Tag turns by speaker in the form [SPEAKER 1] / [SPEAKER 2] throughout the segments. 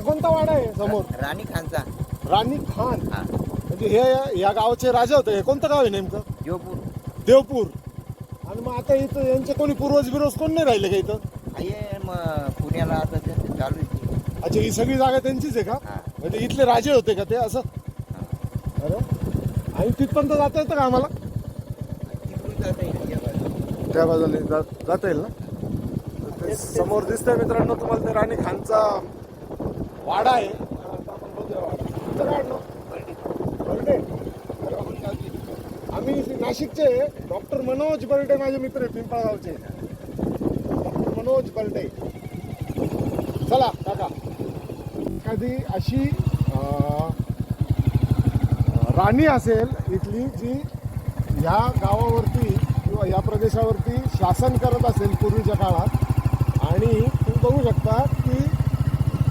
[SPEAKER 1] कोणता वाडा आहे समोर?
[SPEAKER 2] राणी खानचा.
[SPEAKER 1] राणी खान.
[SPEAKER 2] हा.
[SPEAKER 1] म्हणजे हे या गावाचे राजा होते. हे कोणतं गाव आहे नेमकं?
[SPEAKER 2] जोपूर
[SPEAKER 1] देवपूर. आणि मग आता इथं यांचे कोणी पूर्वज बिरोज कोण नाही राहिले का इथं?
[SPEAKER 2] मग पुण्याला आता ते चालू आहे ते.
[SPEAKER 1] अच्छा ही सगळी जागा त्यांचीच आहे का?
[SPEAKER 2] हा.
[SPEAKER 1] म्हणजे इथले राजे होते का ते असं. अरे. आणि तिथपर्यंत जाता येतं का आम्हाला?
[SPEAKER 2] तिकडून जाता येईल या बाजूला.
[SPEAKER 1] त्या बाजूने जात येईल ना? समोर दिसतंय मित्रांनो तुम्हाला ते राणी खानचा वाडा आहे. आपण बघूया वाडा. बर्डे आम्ही नाशिकचे डॉक्टर मनोज बर्डे माझे मित्र आहे पिंपळगावचे. डॉक्टर मनोज बर्डे. चला काका एखादी अशी राणी असेल इथली जी ह्या गावावरती किंवा या प्रदेशावरती शासन करत असेल पूर्वीच्या काळात आणि तुम्ही बघू शकता की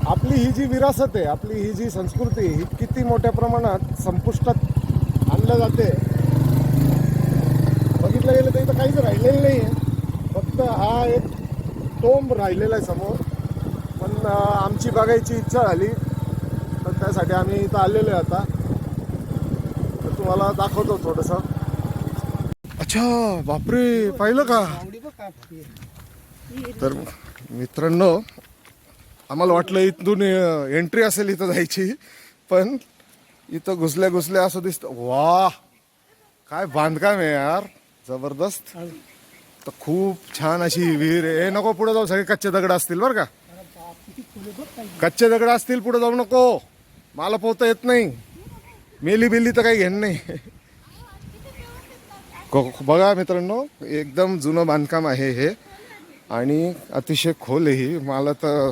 [SPEAKER 1] आपली ही जी विरासत आहे आपली ही जी संस्कृती ही किती मोठ्या प्रमाणात संपुष्टात आणलं जाते. बघितलं गेलं तर इथं काहीच राहिलेलं नाही आहे फक्त हा एक टोंब राहिलेला आहे समोर. पण आमची बघायची इच्छा झाली. तर त्यासाठी आम्ही इथं आलेलो आहे आता. तर तुम्हाला दाखवतो थोडंसं. अच्छा बापरे पाहिलं का? तर मित्रांनो आम्हाला वाटलं इथून एंट्री असेल इथं जायची पण इथं घुसल्या घुसल्या असं दिसतं. वा काय बांधकाम आहे यार. जबरदस्त. तर खूप छान अशी विहीर आहे. नको पुढे जाऊ. सगळे कच्चे दगड असतील बरं का? कच्चे दगड असतील पुढे जाऊ नको. मला पोहता येत नाही. मेली बिली तर काही घेणं नाही. क- बघा मित्रांनो एकदम जुनं बांधकाम आहे हे. आणि अतिशय खोल ही. मला तर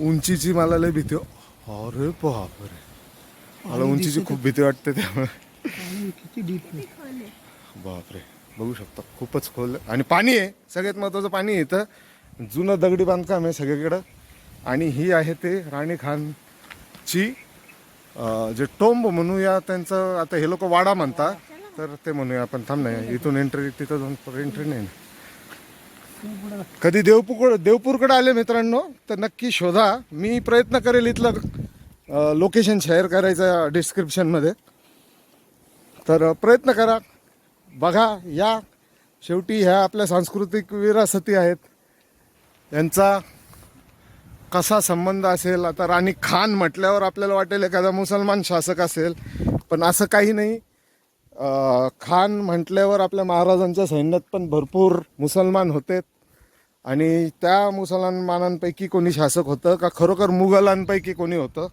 [SPEAKER 1] उंचीची मला लय भीती अरे बापरे. मला उंचीची खूप भीती वाटते त्यामुळे. बापरे. बघू शकता. खूपच खोल. आणि पाणी आहे. सगळ्यात महत्वाचं पाणी आहे इथं. जुनं दगडी बांधकाम आहे सगळीकडं. आणि ही आहे ते राणी खानची जे टोंब म्हणूया त्यांचं. आता हे लोक वाडा म्हणतात. तर ते म्हणूया. आपण थांब नाही इथून एंट्री तिथं जाऊन एंट्री नाही ना. कधी देवपूर देवपूरकडे आले मित्रांनो तर नक्की शोधा. मी प्रयत्न करेल इथलं लोकेशन शेअर करायचं डिस्क्रिप्शनमध्ये तर प्रयत्न करा. बघा या. शेवटी ह्या आपल्या सांस्कृतिक विरासती आहेत. यांचा कसा संबंध असेल? आता राणी खान म्हटल्यावर आपल्याला वाटेल एखादा मुसलमान शासक असेल पण असं काही नाही. खान म्हटल्यावर आपल्या महाराजांच्या सैन्यात पण भरपूर मुसलमान होते. आणि त्या मुसलमानांपैकी कोणी शासक होतं का खरोखर मुघलांपैकी कोणी होतं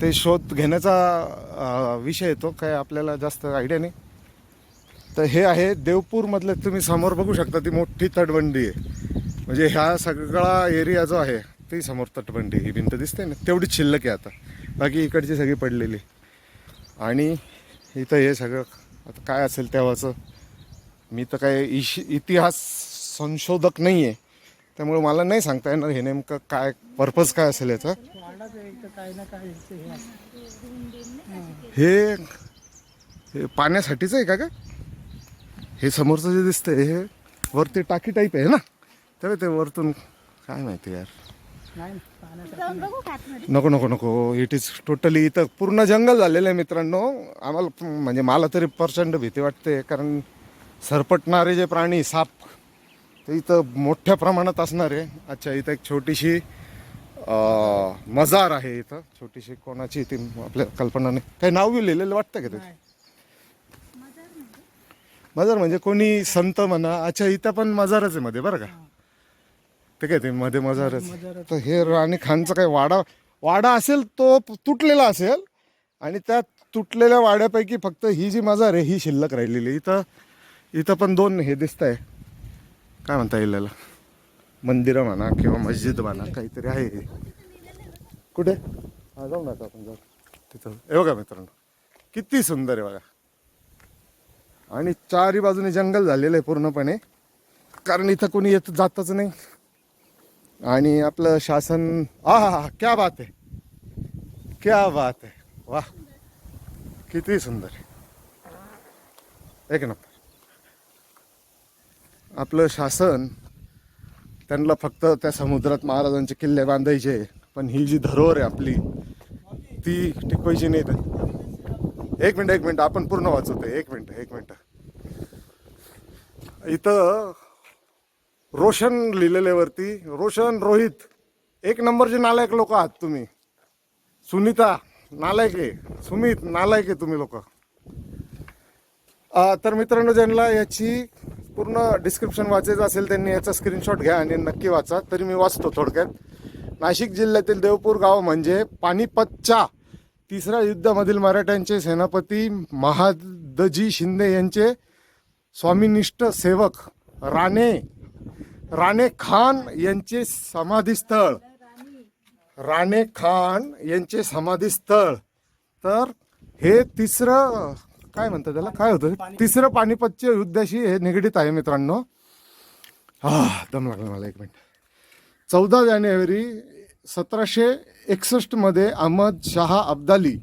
[SPEAKER 1] ते शोध घेण्याचा विषय येतो काय आपल्याला जास्त आयडिया नाही. तर हे आहे देवपूरमधले तुम्ही समोर बघू शकता ती मोठी तटबंडी आहे. म्हणजे ह्या सगळा एरिया जो आहे ती समोर तटबंडी ही भिंत दिसते ना तेवढीच शिल्लक आहे आता. बाकी इकडची सगळी पडलेली. आणि इथं हे सगळं आता काय असेल तेव्हाचं मी तर काय इश इतिहास संशोधक नाही आहे त्यामुळे मला नाही सांगता येणार हे नेमकं काय पर्पज काय असेल याचा. हे हे पाण्यासाठीच आहे का का हे समोरचं जे दिसतंय हे वरती टाकी टाईप आहे ना? तेव्हा ते वरतून काय माहिती यार. नको नको नको. इट इज टोटली इथं पूर्ण जंगल झालेलं आहे मित्रांनो. आम्हाला म्हणजे मला तरी प्रचंड भीती वाटते कारण सरपटणारे जे प्राणी साप ते इथं मोठ्या प्रमाणात असणार आहे. अच्छा इथं एक छोटीशी मजार आहे इथं. छोटीशी कोणाची ती आपल्या कल्पना नाही काही नाव बी लिहिलेलं वाटतं का ते मजार म्हणजे कोणी संत म्हणा. अच्छा इथं पण मजारच आहे मध्ये बरं का? ते काय ते मध्ये मजारच तर हे राणी खानचा काय वाडा वाडा असेल तो तुटलेला असेल. आणि त्या तुटलेल्या वाड्यापैकी फक्त ही जी मजार आहे ही शिल्लक राहिलेली. इथं इथं पण दोन हे दिसत आहे काय म्हणता येईल याला मंदिरं म्हणा किंवा मस्जिद म्हणा काहीतरी आहे कुठे? हा जाऊ नका आपण जाऊ. तिथं. हे बघा मित्रांनो किती सुंदर आहे बघा. आणि चारी बाजूने जंगल झालेलं आहे पूर्णपणे. कारण इथं कोणी येत जातच नाही. आणि आपलं शासन हा हा हा क्या बात आहे. क्या बात आहे. वा किती सुंदर एक नंबर. आपलं शासन त्यांना फक्त त्या समुद्रात महाराजांचे किल्ले बांधायचे पण ही जी धरोहर आहे आपली ती टिकवायची नाही तर एक मिनट एक मिनट आपण पूर्ण वाचवतोय. एक मिनट एक मिनट. इथं रोशन लिहिलेल्यावरती रोशन रोहित एक नंबरचे नालायक लोक आहात तुम्ही. सुनीता नालायक आहे सुमित नालायक आहे तुम्ही लोक. तर मित्रांनो ज्यांना याची पूर्ण डिस्क्रिप्शन वाचायचं असेल त्यांनी याचा स्क्रीनशॉट घ्या आणि नक्की वाचा. तरी मी वाचतो थोडक्यात. नाशिक जिल्ह्यातील देवपूर गाव म्हणजे पानिपतच्या तिसऱ्या युद्धामधील मराठ्यांचे सेनापती महादजी शिंदे यांचे स्वामीनिष्ठ सेवक राणे राणे खान यांचे समाधीस्थळ. राणे खान यांचे समाधीस्थळ. तर हे तिसरं काय म्हणतात त्याला? काय होतं? तिसरं पानिपतच्या युद्धाशी हे निगडीत आहे मित्रांनो. हा दम लागला मला एक मिनिट. चौदा जानेवारी सतराशे एकसष्टमध्ये अहमद शहा अब्दाली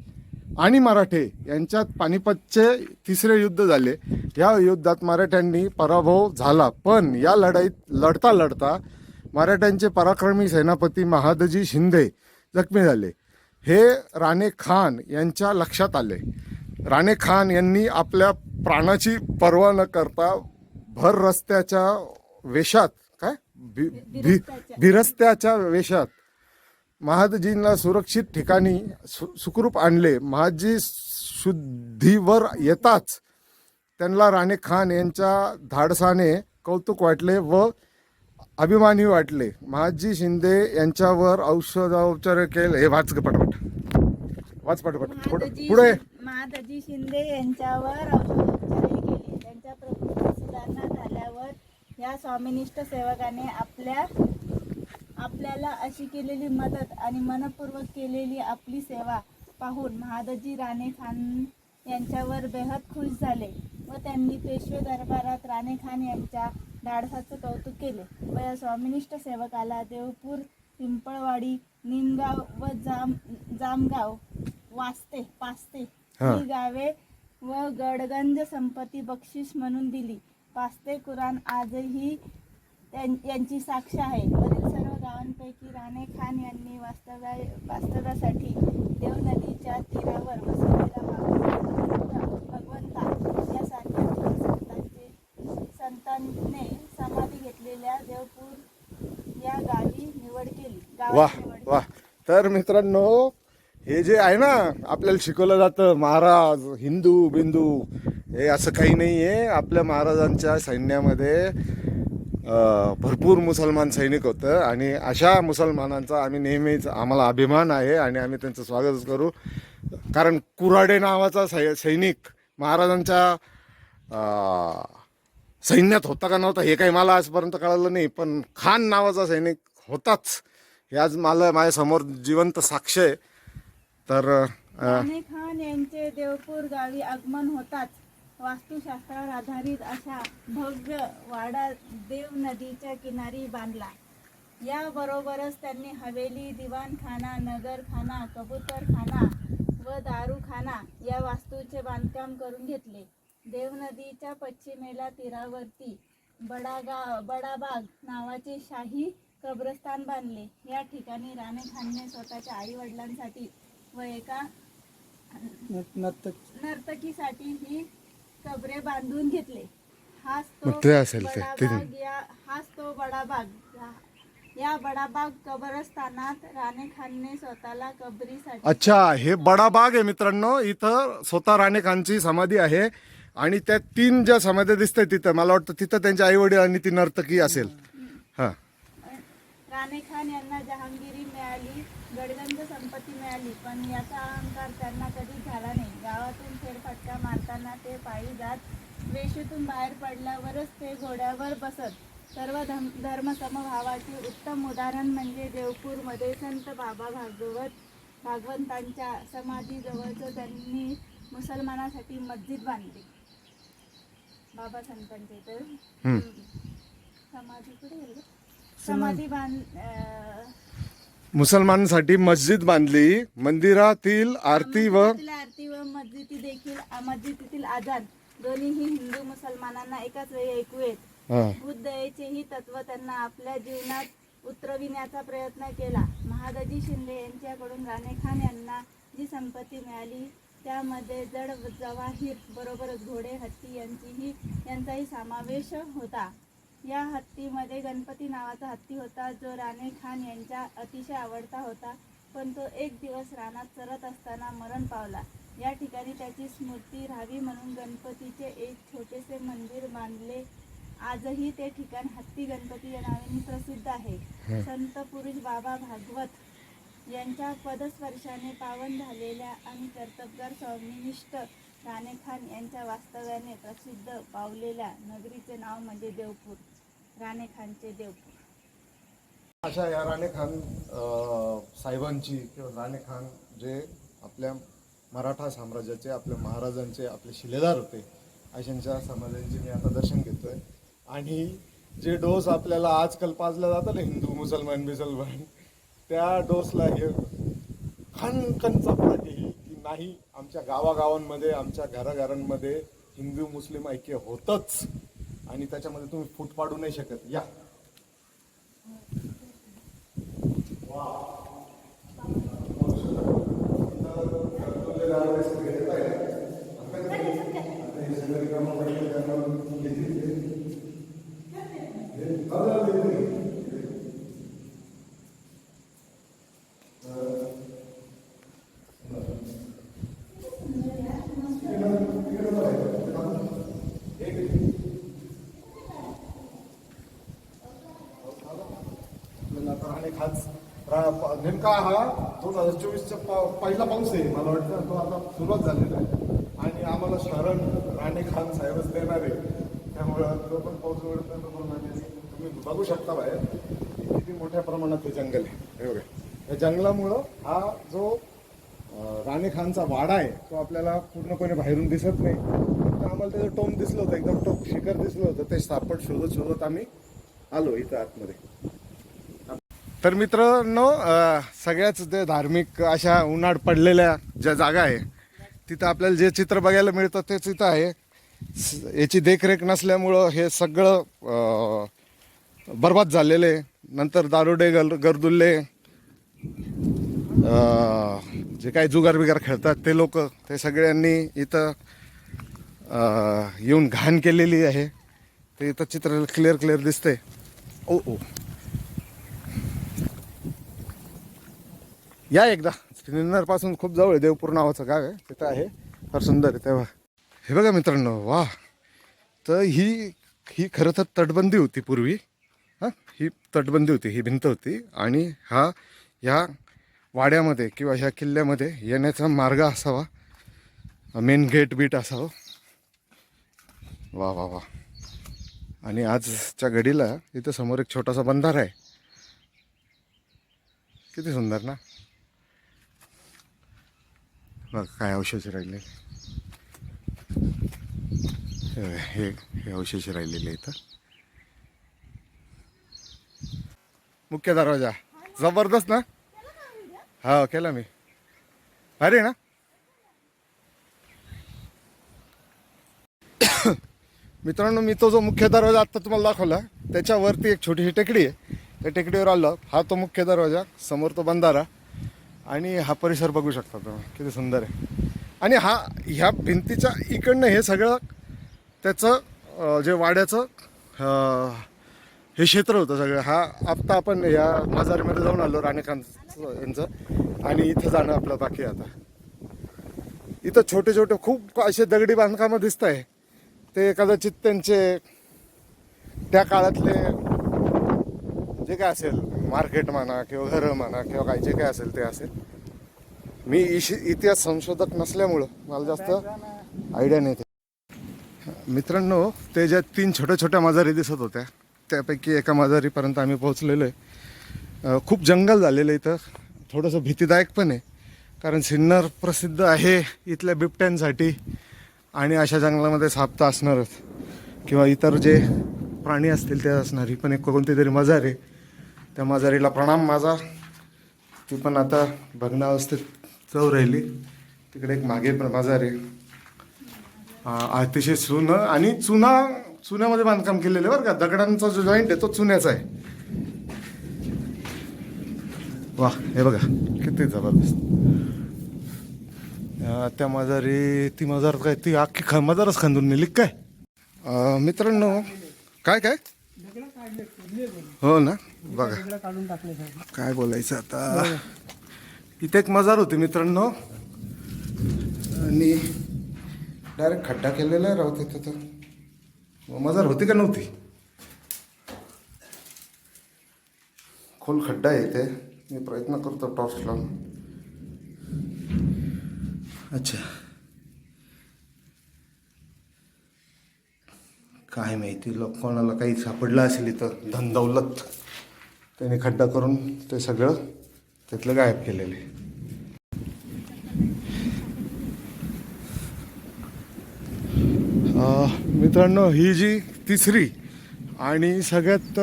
[SPEAKER 1] आणि मराठे यांच्यात पानिपतचे तिसरे युद्ध झाले. या युद्धात मराठ्यांनी पराभव झाला. पण या लढाईत लढता लढता मराठ्यांचे पराक्रमी सेनापती महादजी शिंदे जखमी झाले. हे राणे खान यांच्या लक्षात आले. राणे खान यांनी आपल्या प्राणाची पर्वा न करता भर रस्त्याच्या वेशात काय? भि- भि- भिरस्त्याच्या वेशात महादजींना सुरक्षित ठिकाणी सु- सुखरूप आणले. महादजी शुद्धीवर येताच त्यांना राणे खान यांच्या धाडसाने कौतुक वाटले व अभिमानी वाटले. महादजी शिंदे यांच्यावर औषधोपचार केले. हे वाच पटपट. वाच पटपट. पुढे
[SPEAKER 3] महादजी शिंदे यांच्यावर औषधोपचारही केली. त्यांच्या प्रकृतीत सुधारणा झाल्यावर या स्वामिनिष्ठ सेवकाने आपल्या आपल्याला अशी केलेली मदत आणि मनपूर्वक केलेली आपली सेवा पाहून महादजी राणे खान यांच्यावर बेहद खुश झाले व त्यांनी पेशवे दरबारात राणे खान यांच्या धाडसाचं कौतुक केले व या स्वामिनिष्ठ सेवकाला देवपूर पिंपळवाडी निमगाव व जाम जामगाव वास्ते पास्ते
[SPEAKER 1] हा.
[SPEAKER 3] ही गावे व गडगंज संपत्ती बक्षीस म्हणून दिली. पास्ते कुराण आजही त्यां- यांची साक्ष आहे. वरील सर्व गावांपैकी राणे खान यांनी वास्तव्या वास्तव्यासाठी देव नदीच्या तीरावर महाराज भगवंता या सारख्या संतांचे संतांनी समाधी घेतलेल्या देवपूर या गावी निवड केली.
[SPEAKER 1] वा
[SPEAKER 3] गावाची निवड
[SPEAKER 1] वा तर मित्रांनो हे जे आहे ना आपल्याला शिकवलं जातं महाराज हिंदू बिंदू हे असं काही नाही आहे आपल्या महाराजांच्या सैन्यामध्ये भरपूर मुसलमान सैनिक होतं आणि अशा मुसलमानांचा आम्ही नेहमीच आम्हाला अभिमान आहे आणि आम्ही त्यांचं स्वागतच करू. कारण कुऱ्हाडे नावाचा सै सैनिक महाराजांच्या सैन्यात होता का नव्हता हे काही मला आजपर्यंत कळालं नाही पण खान नावाचा सैनिक होताच. हे आज मला माझ्यासमोर जिवंत साक्ष आहे. तर अं,
[SPEAKER 3] राणे खान यांचे देवपूर गावी आगमन होताच. वास्तुशास्त्रावर आधारित अशा भव्य वाडा देव नदीच्या किनारी बांधला. याबरोबरच त्यांनी हवेली दिवाणखाना नगरखाना कबूतरखाना व दारूखाना या वास्तूचे बांधकाम करून घेतले. देव नदीच्या पश्चिमेला तीरावरती बडागा बडाबाग नावाचे शाही कब्रस्तान बांधले. या ठिकाणी राणे खानने स्वतःच्या आई वडिलांसाठी व एका नर्तकीसाठी ही कबरे बांधून घेतले. हाच तो
[SPEAKER 1] मग ते असेल ते, ते.
[SPEAKER 3] बडाबाग या हाच तो बडाबाग या- या बडाबाग कबरस्थानात राणे खानने स्वतःला कबरीसाठी
[SPEAKER 1] अच्छा हे बडा बाग आहे मित्रांनो. इथं स्वतः राणे खानची समाधी आहे. आणि त्या तीन ज्या समाध्या दिसतात तिथं मला वाटतं तिथं त्यांचे आई वडील आणि ती नर्तकी असेल. हा.
[SPEAKER 3] राणे खान यांना जहांगीरी गडगंज संपत्ती मिळाली पण याचा अहंकार त्यांना कधीच झाला नाही. गावातून फेरफटका मारताना ते पायी जात वेशीतून बाहेर पडल्यावरच ते घोड्यावर बसत. सर्व धम धर्मसमभावाचे उत्तम उदाहरण म्हणजे देवपूरमध्ये संत बाबा भागवत भागवंतांच्या समाधीजवळचं त्यांनी मुसलमानासाठी मस्जिद बांधली. बाबा संतांचे तर. समाधी कुठे? समाधी. बांध
[SPEAKER 1] मुसलमानांसाठी मस्जिद बांधली. मंदिरातील आरती व
[SPEAKER 3] आरती व मस्जिदी देखील मस्जिदीतील आजान दोन्हीही हिंदू मुसलमानांना एकाच वेळी ऐकू येत.
[SPEAKER 1] हा.
[SPEAKER 3] बुद्धयेचे ही तत्व त्यांना आपल्या जीवनात उतरविण्याचा प्रयत्न केला. महादजी शिंदे यांच्याकडून राणे खान यांना जी संपत्ती मिळाली त्यामध्ये जड जवाहीर बरोबरच घोडे हत्ती यांचीही यांचाही समावेश होता. या हत्तीमध्ये गणपती नावाचा हत्ती होता जो राणे खान यांचा अतिशय आवडता होता. पण तो एक दिवस रानात चरत असताना मरण पावला. या ठिकाणी त्याची स्मृती राहावी म्हणून गणपतीचे एक छोटेसे मंदिर बांधले. आजही ते ठिकाण हत्ती गणपती या नावाने प्रसिद्ध आहे. संत पुरुष बाबा भागवत यांच्या पदस्पर्शाने पावन झालेल्या आणि कर्तबगार स्वामीनिष्ठ राणे खान यांच्या वास्तव्याने प्रसिद्ध पावलेल्या नगरीचे नाव म्हणजे देवपूर. राणे खानचे देवपूर
[SPEAKER 1] अशा या राणे खान साहेबांची किंवा राणे खान जे आपल्या मराठा साम्राज्याचे आपल्या महाराजांचे आपले शिलेदार होते अशांच्या समाजांचे मी आता दर्शन घेतोय. आणि जे डोस आपल्याला आजकाल पाजला जातं ना हिंदू मुसलमान बिसलमान त्या डोसला हे खणखण चपराटी ही की नाही आमच्या गावागावांमध्ये आमच्या घराघरांमध्ये हिंदू मुस्लिम ऐक्य होतच. आणि त्याच्यामध्ये तुम्ही फूट पाडू नाही शकत. या. आपल्याला आता राणे खास रा- प- नेमका हा दोन हजार चोवीसचा प- पहिला पाऊस आहे मला वाटतं. तो आता सुरुवात झालेला आहे. आणि आम्हाला शरण राणे खान साहेबच देणार आहे. त्यामुळं तो पण पाऊस पण तुम्ही बघू शकता बाहेर किती मोठ्या प्रमाणात हे जंगल आहे. हे बघा. या जंगलामुळं हा जो राणे खानचा वाडा आहे तो आपल्याला पूर्णपणे बाहेरून दिसत नाही. फक्त आम्हाला त्याचं टोम दिसलं होतं एकदम टोक शिखर दिसलं होतं. ते सापड शोधत शोधत आम्ही आलो इथं आतमध्ये. तर मित्रांनो सगळ्याच ते धार्मिक अशा उन्हाळ पडलेल्या ज्या जागा आहे तिथं आपल्याला जे चित्र बघायला मिळतं तेच इथं आहे. स- याची देखरेख नसल्यामुळं हे सगळं बर्बाद बरबाद झालेलं आहे. नंतर दारुडे गल गरदुल्ले जे काही जुगार बिगार खेळतात ते लोक ते सगळ्यांनी इथं येऊन घाण केलेली आहे. ते इथं चित्र क्लिअर क्लिअर दिसते ओ ओ. या एकदा. निन्नरपासून खूप जवळ आहे. देवपूर नावाचं गाव आहे. तिथं आहे. फार सुंदर आहे तेव्हा. हे बघा मित्रांनो वा. तर ही ही खरं तर तटबंदी होती पूर्वी. हां ही तटबंदी होती ही भिंत होती. आणि हा ह्या वाड्यामध्ये किंवा ह्या किल्ल्यामध्ये येण्याचा मार्ग असावा. मेन गेट बीट असावं. वा वा वा. आणि आजच्या घडीला इथं समोर एक छोटासा बंधारा आहे. किती सुंदर ना? बघ काय अवशेष राहिले? हे हे हे अवशेष राहिलेले इथं. मुख्य दरवाजा. जबरदस्त ना? हा केला मी. अरे ना? मित्रांनो मी तो जो मुख्य दरवाजा आत्ता तुम्हाला दाखवला त्याच्यावरती एक छोटीशी टेकडी आहे. त्या टेकडीवर आलो. हा तो मुख्य दरवाजा समोर तो बंधारा. आणि हा परिसर बघू शकता तुम्ही. किती सुंदर आहे. आणि हा ह्या भिंतीच्या इकडनं हे सगळं त्याचं जे वाड्याचं हे क्षेत्र होतं सगळं. हा आत्ता आपण या मजारीमध्ये जाऊन आलो राणेखान यांचं. आणि इथं जाणं आपलं बाकी आता. इथं छोटे छोटे खूप असे दगडी बांधकामं दिसत आहे. ते कदाचित त्यांचे त्या काळातले जे काय असेल मार्केट म्हणा किंवा घरं म्हणा किंवा काय जे काय असेल ते असेल. मी इश इतिहास संशोधक नसल्यामुळं मला जास्त आयडिया नाही मित्रांनो ते ज्या तीन छोट्या छोट्या माजारी दिसत होत्या त्यापैकी एका माजारीपर्यंत आम्ही पोहोचलेलो आहे. खूप जंगल झालेलं आहे इथं. थोडंसं भीतीदायक पण आहे कारण सिन्नर प्रसिद्ध आहे इथल्या बिबट्यांसाठी आणि अशा जंगलामध्ये साप तर असणारच. किंवा इतर जे प्राणी असतील ते असणारी पण एक कोणती तरी मजार आहे त्या मजारीला प्रणाम माझा. ती पण आता भग्नावस्थेत चव राहिली. तिकडे एक मागे पण मजार. आहे अतिशय चुनं आणि चुना चुन्यामध्ये बांधकाम केलेलं आहे बरं का. दगडांचा जो जॉईंट आहे तो चुन्याचा आहे. वा हे बघा किती जबरदस्त. त्या मजारी ती मजार काय ती अख्खी ख मजारच खांदून नेली काय? मित्रांनो काय काय? हो ना. बघा. काय बोलायचं आता? इथे एक मजार होती मित्रांनो. आणि डायरेक्ट खड्डा केलेला आहे राहते तिथं. मग मजार होती का नव्हती? खोल खड्डा आहे इथे. मी प्रयत्न करतो टॉर्च लावून. अच्छा. काय माहिती लोक कोणाला काही सापडलं असेल इथं. धनदौलत त्याने खड्डा करून ते सगळं त्यातलं गायब केलेलं आहे. मित्रांनो ही जी तिसरी आणि सगळ्यात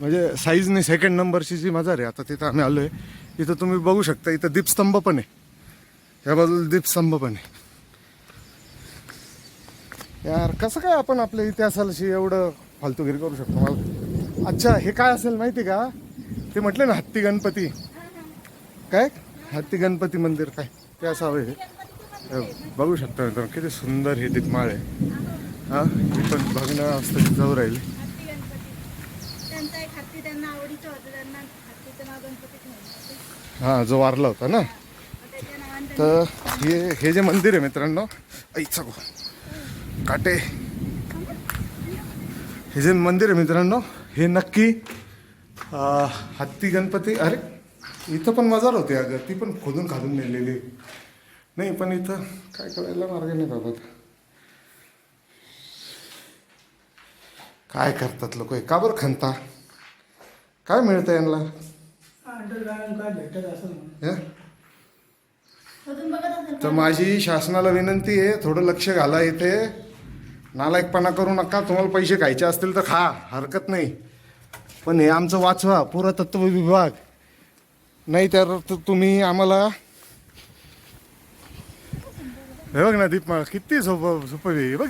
[SPEAKER 1] म्हणजे साईजने सेकंड नंबरची जी मजार आहे आता तिथं आम्ही आलो आहे इथं तुम्ही बघू शकता इथं दीपस्तंभ पण आहे. या बाजूला दीपस्तंभ पण आहे. यार कसं काय आपण आपल्या इतिहासाशी एवढं फालतूगिरी करू शकतो? मला अच्छा हे काय असेल माहिती का? ते म्हटले ना हत्ती गणपती. काय? हत्ती गणपती मंदिर काय? ते असावं हे बघू शकता मित्रांनो किती सुंदर ही दीपमाळ आहे. हा ही पण बघण्यावस्थेत जाऊ राहिली. हा जो वारला होता ना. तर हे हे जे मंदिर आहे मित्रांनो ऐचा काटे. हे जे मंदिर आहे मित्रांनो हे नक्की हत्ती गणपती अरे इथं पण मजार होती अगं. ती पण खोदून खादून नेलेली. नाही पण इथं काय करायला मार्ग नाही बाबा. काय करतात लोक का बरं खणता काय मिळतं यांना. हं? तर माझी शासनाला विनंती आहे थोडं लक्ष घाला इथे. नालायकपणा करू नका तुम्हाला पैसे खायचे असतील तर खा हरकत नाही. पण हे आमचं वाचवा पुरातत्व विभाग. नाही तर तुम्ही आम्हाला हे बघ ना दीपमा किती सोपं सोपं आहे. बघ.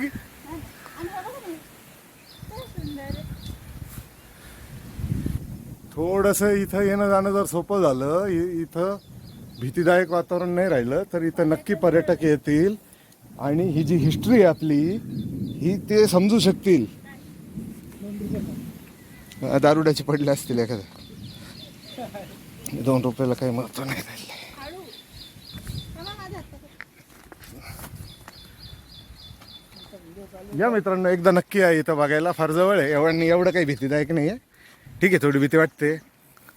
[SPEAKER 3] थोडस
[SPEAKER 1] थोडंसं इथं येणं जाणं जर सोपं झालं इ- इथं भीतीदायक वातावरण नाही राहिलं तर इथं नक्की पर्यटक येतील आणि ही जी हिस्ट्री आहे आपली ही ते समजू शकतील. दारुड्याचे पडले असतील एखाद्या दोन रुपयाला काही महत्त्व नाही राहिलं. या मित्रांनो एकदा नक्की आहे इथं बघायला. फार जवळ आहे. एवढं एवढं काही भीतीदायक नाही आहे ठीक आहे थोडी भीती वाटते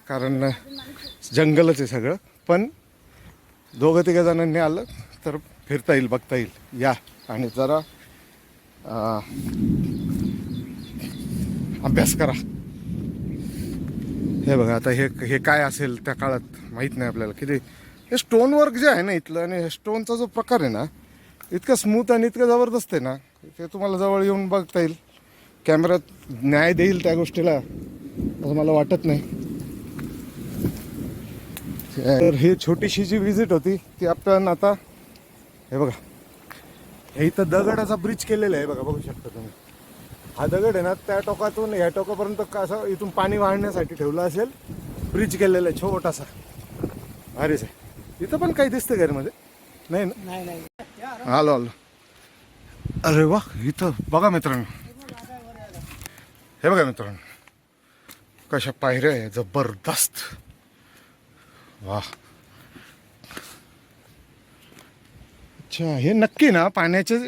[SPEAKER 1] कारण जंगलच आहे सगळं. पण दोघं तिघं जणांनी आलं तर फिरता येईल बघता येईल. या आणि जरा अभ्यास करा. हे बघा आता हे हे काय असेल त्या काळात माहीत नाही आपल्याला. किती हे स्टोन वर्क जे आहे ना इथलं आणि हे स्टोनचा जो प्रकार आहे ना इतकं स्मूथ आणि इतकं जबरदस्त आहे ना ते तुम्हाला जवळ येऊन बघता येईल. कॅमेऱ्यात न्याय देईल त्या गोष्टीला असं मला वाटत नाही. तर हे छोटीशी जी विजिट होती ती आपण आता हे बघा. हे इथं दगडाचा ब्रिज केलेला आहे बघा बघू शकता तुम्ही. हा दगड आहे ना त्या टोकातून या टोकापर्यंत कसं इथून पाणी वाढण्यासाठी ठेवलं असेल ब्रिज केलेला आहे छोटासा. भारीच आहे. इथं पण काही दिसतं घरमध्ये नाही ना? आलो आलो. अरे वा इथं. बघा मित्रांनो. हे बघा मित्रांनो. कशा पायऱ्या आहे जबरदस्त. वा. अच्छा हे नक्की ना पाण्याच्या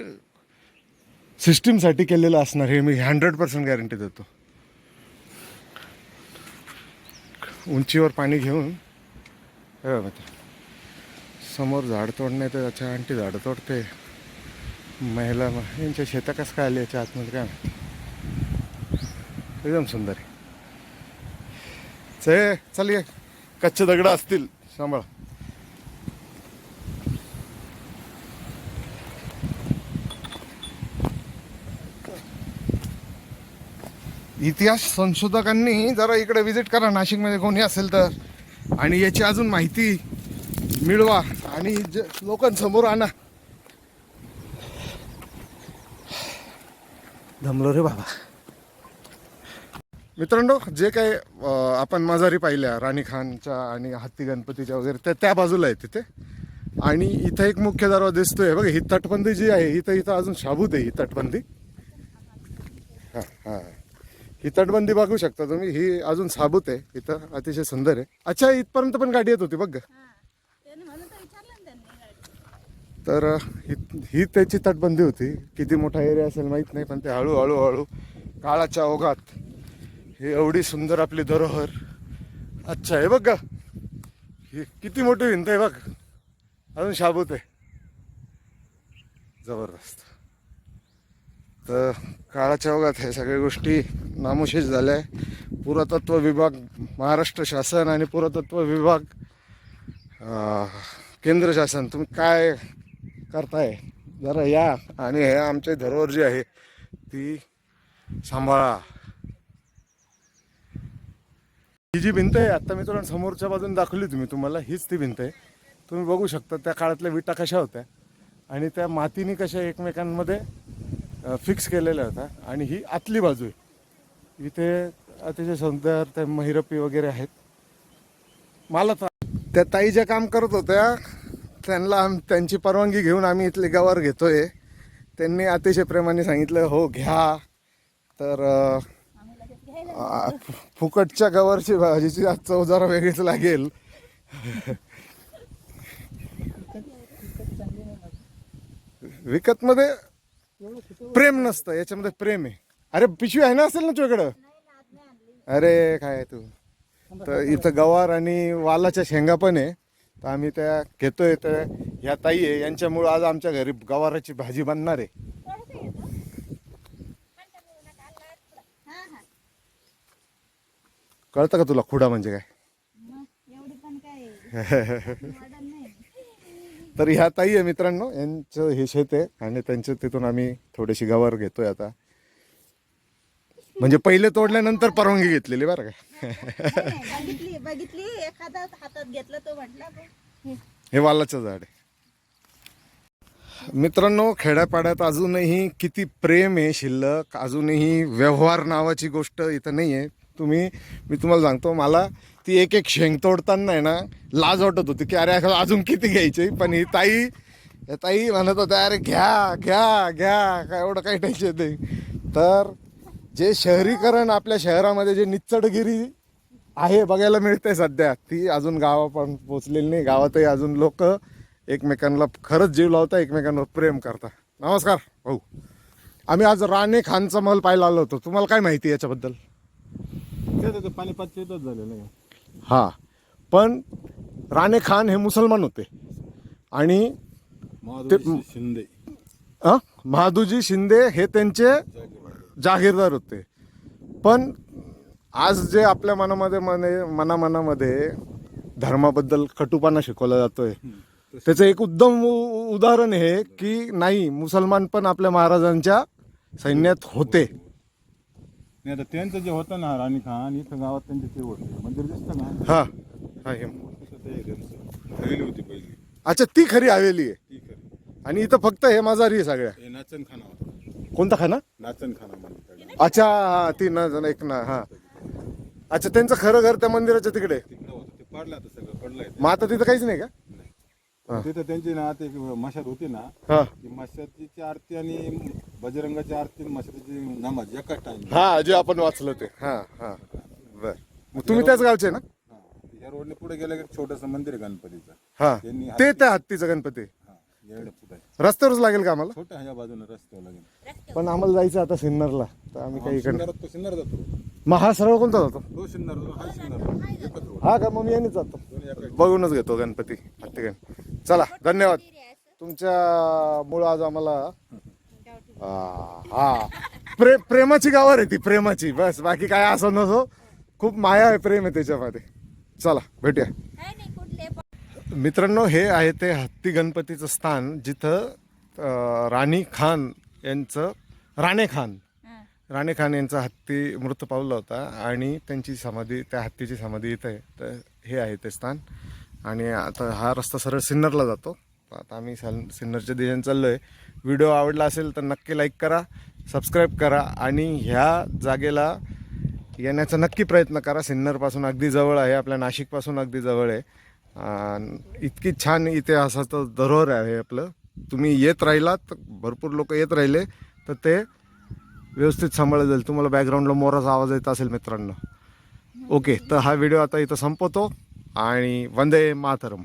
[SPEAKER 1] सिस्टीमसाठी केलेलं असणार हे मी हंड्रेड पर्सेंट गॅरंटी देतो. उंचीवर पाणी घेऊन हे समोर झाड तोडणे तर त्याच्या आणखी झाडं तोडते. महिला यांच्या शेता कसं काय आली याच्या आतमध्ये काय एकदम सुंदर आहे. चल ये. कच्चे दगड असतील. सांभाळ. इतिहास संशोधकांनी जरा इकडे विजिट करा. नाशिकमध्ये कोणी असेल तर. आणि याची अजून माहिती मिळवा आणि ज- लोकांसमोर आणा. दमलो रे बाबा. मित्रांनो जे काही अं, आपण मजारी पाहिल्या राणी खानच्या आणि हत्ती गणपतीच्या वगैरे त्या त्या बाजूला आहे तिथे. आणि इथं एक मुख्य दरवाजा दिसतोय. बघा ही तटबंदी जी आहे इथं इथं अजून शाबूत आहे ही तटबंदी. हा हा. ही तटबंदी बघू शकता तुम्ही. ही अजून साबूत आहे. इथं अतिशय सुंदर आहे. अच्छा इथपर्यंत पण गाडी येत होती बघ
[SPEAKER 3] तर
[SPEAKER 1] ही ही त्याची तटबंदी होती. किती मोठा एरिया असेल माहीत नाही पण ते हळूहळू हळू काळाच्या ओघात ही एवढी सुंदर आपली धरोहर. अच्छा हे बघ ग. ही किती मोठी भिंत आहे बघ. अजून शाबूत आहे. जबरदस्त. तर काळाच्या ओघात हे सगळ्या गोष्टी नामोशीच झाल्या. आहे पुरातत्व विभाग महाराष्ट्र शासन आणि पुरातत्व विभाग केंद्र शासन तुम्ही काय करताय? जरा या आणि हे आमची धरोहर जी आहे ती सांभाळा. ही जी भिंत आहे आत्ता मी तुला समोरच्या बाजून दाखवली तुम्ही तुम्हाला हीच ती भिंत आहे. तुम्ही बघू शकता त्या काळातल्या विटा कशा होत्या आणि त्या मातीने कशा एकमेकांमध्ये फिक्स केलेल्या होत्या. आणि ही आतली बाजू आहे. इथे अतिशय सुंदर त्या महिरपी वगैरे आहेत. मला तर त्या ताई ज्या काम करत होत्या त्यांना आम त्यांची परवानगी घेऊन आम्ही इथले गवार घेतोय. त्यांनी अतिशय प्रेमाने सांगितलं हो घ्या. तर फुकटच्या गवारची भाजीची आज चव जरा वेगळीच लागेल. विकत मध्ये प्रेम नसतं याच्यामध्ये प्रेम आहे. अरे पिशवी आहे ना असेल ना तुझ्याकडं? अरे काय तू? तर इथं गवार आणि वालाच्या शेंगा पण आहे. तर आम्ही त्या घेतोय तर ह्या ताई आहे. यांच्यामुळं आज आमच्या घरी गवाराची भाजी बनणार आहे. कळतं का तुला खुडा म्हणजे काय
[SPEAKER 3] मग एवढी पण काय मॉडर्न नाही
[SPEAKER 1] तर ह्या ताई आहे मित्रांनो यांचं हे शेत आहे आणि त्यांच्या तिथून आम्ही थोडीशी गवार घेतोय आता. म्हणजे पहिले तोडल्यानंतर परवानगी घेतलेली बरं का?
[SPEAKER 3] नाही, बघितली बघितली. एखादा हातात घेतलं तो म्हटला
[SPEAKER 1] हे वालाचं झाड आहे. मित्रांनो खेड्यापाड्यात अजूनही किती प्रेम आहे शिल्लक अजूनही व्यवहार नावाची गोष्ट इथं नाही आहे तुम्ही मी तुम्हाला सांगतो मला ती एक एक शेंग तोडताना आहे ना लाज वाटत होती की अरे अजून किती घ्यायची? पण ही ताई ताई म्हणत होत्या अरे घ्या घ्या घ्या काय एवढं काही टेन्शन नाही. तर जे शहरीकरण आपल्या शहरामध्ये जे निच्चडगिरी आहे बघायला मिळते सध्या. ती अजून गावापर्यंत पोचलेली नाही. गावातही अजून लोक एकमेकांना खरंच जीव लावता एकमेकांवर प्रेम करता. नमस्कार भाऊ. आम्ही आज राणे खानचा महल पाहायला आलो होतो. तुम्हाला काय माहिती याच्याबद्दल?
[SPEAKER 4] ते पानिपतच्या झालेलं आहे.
[SPEAKER 1] हा. पण राणे खान हे मुसलमान होते. आणि
[SPEAKER 4] महादुजी शिंदे.
[SPEAKER 1] महादूजी शिंदे हे त्यांचे जागीरदार होते. पण आज जे आपल्या मनामध्ये मने मनामनामध्ये धर्माबद्दल कटुपणा शिकवला जातोय. त्याचं एक उत्तम उदाहरण हे की नाही मुसलमान पण आपल्या महाराजांच्या सैन्यात होते.
[SPEAKER 4] नाही आता त्यांचं जे होतं ना राणी खान इथं गावात त्यांचे ते होते. मंदिर दिसतं ना?
[SPEAKER 1] हा हा हे.
[SPEAKER 4] तसं ते आहे त्यांचं. हवेली होती पहिली.
[SPEAKER 1] अच्छा ती खरी हवेली आहे.
[SPEAKER 4] ती खरी.
[SPEAKER 1] आणि इथं फक्त हे माजारी आहे सगळ्या.
[SPEAKER 4] हे नाचन खाना होता.
[SPEAKER 1] कोणता खाना?
[SPEAKER 4] नाचन खाना म्हणजे
[SPEAKER 1] अच्छा हा ती ना एक ना हा. अच्छा त्यांचं खरं घर त्या मंदिराच्या तिकडे.
[SPEAKER 4] तिकडं होतं ते पडलं आता सगळं पडलंय. ते.
[SPEAKER 1] मग आता तिथं काहीच नाही का.
[SPEAKER 4] तिथं त्यांची ना ते मशाद होती ना
[SPEAKER 1] हा.
[SPEAKER 4] ती मशादची आरती आणि बजरंगाची आरती आणि मशादची नमाज एकाच टाइम
[SPEAKER 1] हा जे आपण वाचलं ते. हा हा. बर. मग तुम्ही त्याच गावचे ना?
[SPEAKER 4] या रोडने पुढे गेलं की छोटस मंदिर आहे गणपतीचं.
[SPEAKER 1] हा.
[SPEAKER 4] त्यांनी
[SPEAKER 1] ते त्या हत्तीचं गणपती
[SPEAKER 4] हा एवढं
[SPEAKER 1] रस्त्यावरच लागेल का आम्हाला?
[SPEAKER 4] छोट्या ह्या बाजूने रस्त्यावर लागेल.
[SPEAKER 1] पण आम्हाला जायचं आता सिन्नरला. तर आम्ही काही इकडे
[SPEAKER 4] शिन्नरात तो शिन्नर जातो.
[SPEAKER 1] मग हा सरळ कोणता जातो?
[SPEAKER 4] तो हा शिन्नर एकच रोड
[SPEAKER 1] हा का? मग मी यांनीच जातो.
[SPEAKER 4] दोन्ही एकाच
[SPEAKER 1] बघूनच घेतो गणपती. हत्ती गण चला धन्यवाद. तुमच्या मुळे आज आम्हाला हा हा. प्रे प्रेमाची गावर आहे ती प्रेमाची. बस बाकी काय असं नसो. खूप माया आहे प्रेम आहे त्याच्यामध्ये. चला भेटूया. मित्रांनो हे आहे ते हत्ती गणपतीचं स्थान जिथं अं, राणी खान यांचं राणे खान. राणे खान यांचा हत्ती मृत पावला होता आणि त्यांची समाधी त्या हत्तीची समाधी इथं आहे तर हे आहे ते स्थान. आणि आता हा रस्ता सरळ सिन्नरला जातो. आता आम्ही सल सिन्नरच्या दिशेने चाललो आहे व्हिडिओ आवडला असेल तर नक्की लाईक करा सबस्क्राईब करा आणि ह्या जागेला येण्याचा नक्की प्रयत्न करा. सिन्नरपासून अगदी जवळ आहे आपल्या नाशिकपासून अगदी जवळ आहे. इतकी छान इतिहासाचं धरोहर आहे आपलं. तुम्ही येत राहिलात भरपूर लोक येत राहिले तर ते व्यवस्थित सांभाळलं जाईल. तुम्हाला बॅकग्राऊंडला मोराचा आवाज येत असेल मित्रांनो. ओके तर हा व्हिडिओ आता इथं संपवतो आणि वंदे मातरम.